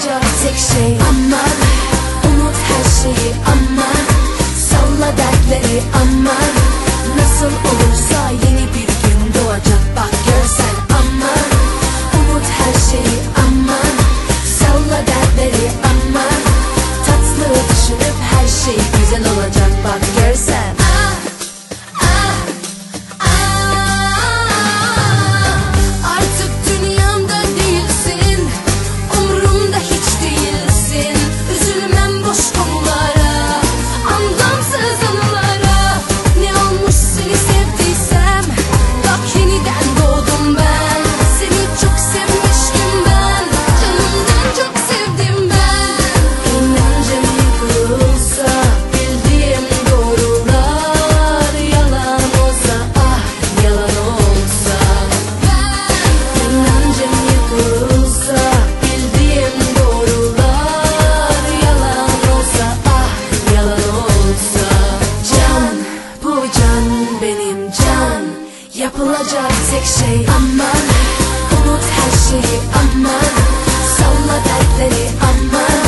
olacak tek şey Aman unut her şeyi aman Salla dertleri aman Nasıl olur Tek şey aman. Unut her şeyi aman. Salla dertleri aman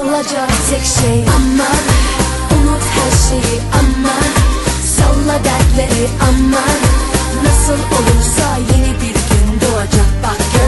Olacak tek şey aman Unut her şeyi aman Salla dertleri aman Nasıl olursa yeni bir gün doğacak. Bak gör